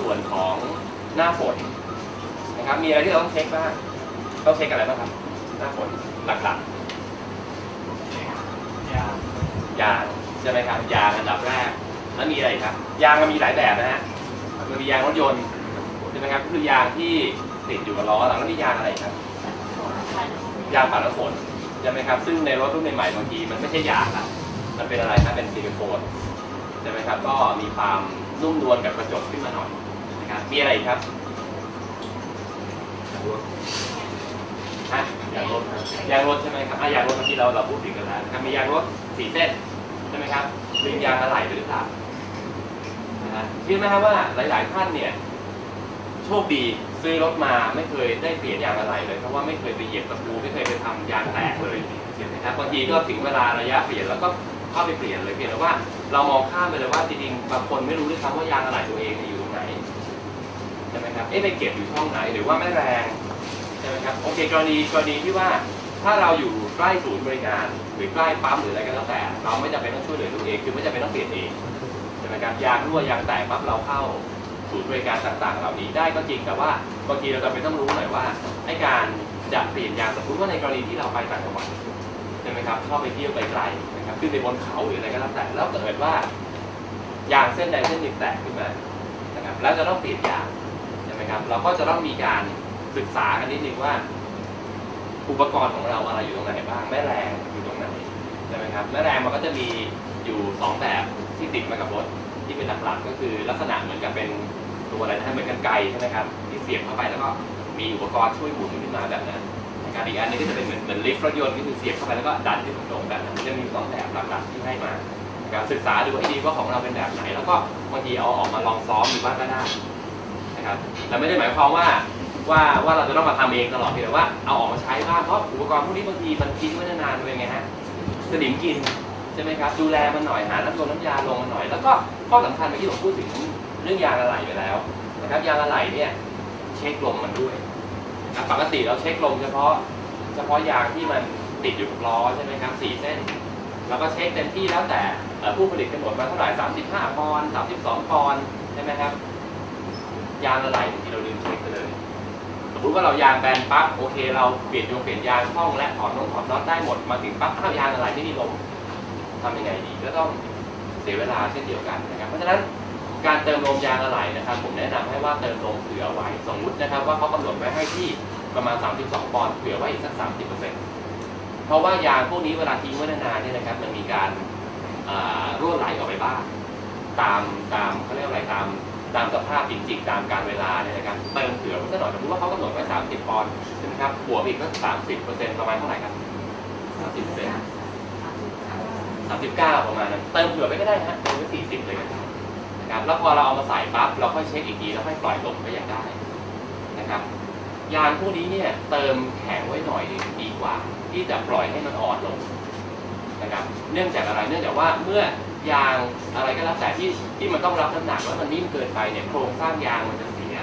ส่วนของหน้าฝนนะครับ มีอะไรที่เราต้องเช็คบ้างต้องเช็คอะไรบ้างครับ หน้าฝนหลักๆยางยางใช่ไหมครับยางอันดับแรก แล้วมีอะไรอีกครับ ยางมันมีหลายแบบนะฮะมันมียางรถยนต์ใช่ไหมครับก็คือยางที่ติดอยู่กับล้อแล้วก็มียางอะไรครับ ยางปัดน้ำฝนใช่ไหมครับ ซึ่งในรถรุ่นใหม่ๆบางทีมันไม่ใช่ยางละมันเป็นอะไรครับเป็นซิลิโคนใช่ไหมครับ ก็มีความ นุ่มนวลกับกระจกขึ้นมาหน่อยนะครับมีอะไรครับฮะยางรถครับยางรถใช่ไหมครับอะยางรถเมื่อกี้เราเราพูดถึงกันแล้วนะครับมียางรถสี่เส้นใช่ไหมครับเป็นยางอะไหล่ไปหรือเปล่านะฮะเชื่อไหมครับว่าหลาย ๆ ท่านเนี่ยโชคดีซื้อรถมาไม่เคยได้เปลี่ยนยางอะไรเลยเพราะว่าไม่เคยไปเหยียบตะปูไม่เคยไปทำยางแตกเลยเห็นไหมครับบางทีก็ถึงเวลาระยะเปลี่ยนแล้วก็เข้าไปเปลี่ยนเลยเพียงแต่ว่า เรามองข้ามไปเลยว่าจริงๆบางคนไม่รู้ด้วยซ้ำว่ายางอะไรตัวเองเนี่ยอยู่ตรงไหนใช่ไหมครับเอ๊ะไปเก็บอยู่ช่องไหนหรือว่าไม่แรงใช่ไหมครับโอเคกรณีกรณีที่ว่าถ้าเราอยู่ใกล้ศูนย์บริการหรือใกล้ปั๊มหรืออะไรก็แล้วแต่ เราไม่จำเป็นต้องช่วยเหลือตัวเองคือไม่จำเป็นต้องเปลี่ยนเองใช่ไหมครับยางรั่วยางแตกปั๊บเราเข้าศูนย์บริการต่างๆ เหล่านี้ได้ก็จริงแต่ว่าบางทีเราจำเป็นต้องรู้หน่อยว่าให้การจะเปลี่ยนยางสมมติว่าในกรณีที่เราไปต่างจังหวัด ช่ไหมครับชอบไปเที่ยวไกลๆนะครับขึ้นไปบนเขาหรืออะไรก็แล้วแต่แล้วเกิดว่ายางเส้นใดเส้นหนึ่งแตกขึ้นมานะครับแล้วจะต้องเปลี่ยนยางใช่ไหมครับเราก็จะต้องมีการศึกษากันนิดนึงว่า อุปกรณ์ของเราอะไรอยู่ตรงไหนบ้างแม่แรงอยู่ตรงไหนใช่ไหมครับแม่แรงมันก็จะมีอยู่สองแบบที่ติดมากับรถที่เป็นหลักๆก็คือลักษณะเหมือนกับเป็นตัวอะไรนะเหมือนกันไกใช่ไหมครับที่เสียบเข้าไปแล้วก็มีอุปกรณ์ช่วยหมุนขึ้นมาแบบนั้น นะครับอีกอันนึงก็จะเป็นเหมือนเหมือนลิฟต์รถยนต์ก็คือเสียบเข้าไปแล้วก็ดันขึ้นตรงแบบนั้นมันจะมีสองแบบหลักๆที่ให้มานะครับศึกษาดูให้ดีว่าของเราเป็นแบบไหน แล้วก็บางทีเอาออกมาลองซ้อมดูบ้างก็ได้นะครับแต่ไม่ได้หมายความว่าว่าว่าเราจะต้องมาทำเองตลอดเพียงแต่ว่าเอาออกมาใช้บ้างเพราะอุปกรณ์พวกนี้บางทีมันทิ้งไว้นานๆเป็นไงฮะสนิมกินใช่ไหมครับดูแลมันหน่อยหาน้ำยาน้ำยาลงมันหน่อย แล้วก็ข้อสำคัญเมื่อกี้ผมพูดถึงเรื่องยางอะไหล่ไปแล้วนะครับยางอะไหล่เนี่ยเช็คลมมันด้วย นะปกติเราเช็คลมเฉพาะ เฉพาะยางที่มันติดอยู่กับล้อใช่ไหมครับสี่เส้น แล้วก็เช็คเต็มที่แล้วแต่ผู้ผลิตกำหนดมาเท่าไหร่35ปอนด์32ปอนด์ใช่ไหมครับ ยางอะไหลบางทีเราลืมเช็คไปเลย สมมติว่าเรายางแบนปั๊บโอเค เราเปลี่ยนโยงเปลี่ยนยางช่องและถอดน้องถอดน็อตได้หมดมาถึงปั๊บอ้าวยางอะไหลไม่มีลมทำยังไงดีก็ต้องเสียเวลาเช่นเดียวกันนะครับ เพราะฉะนั้น การเติมลมยางอะไหล่นะครับ ผมแนะนำให้ว่าเติมลมเผื่อไว้สมมุตินะครับ ว่าเขากำหนดไว้ให้ที่ประมาณ 32 ปอนด์เผื่อไว้อีกสัก 30%เพราะว่ายางพวกนี้เวลาทิ้งไว้นานๆเนี่ยนะครับ มันมีการอ่ารั่วไหลออกไปบ้างตามตามเขาเรียกอะไรตามตามสภาพจริงๆตามการเวลาเนี่ยนะครับเติมเผื่อไว้สักหน่อยสมมติว่าเขากำหนดไว้30 ปอนด์ใช่ไหมครับบวกอีกสัก30%ประมาณเท่าไหร่ครับ30%สามสิบเก้าประมาณนั้นเติมเผื่อไปก็ได้นะเติมไปสี่สิบเลยก็ได้ นะครับแล้วพอเราเอามาใส่ปั๊บเราค่อยเช็คอีกทีแล้วค่อยปล่อยลมก็ยังได้นะครับยางพวกนี้เนี่ยเติมแข็งไว้หน่อยนึงดีกว่า ที่จะปล่อยให้มันอ่อนลงนะครับเนื่องจากอะไรเนื่องจากว่าเมื่อยางอะไรก็แล้วแต่ที่ที่มันต้องรับน้ำหนักแล้วมันนิ่มเกินไปเนี่ยโครงสร้างยางมันจะเสีย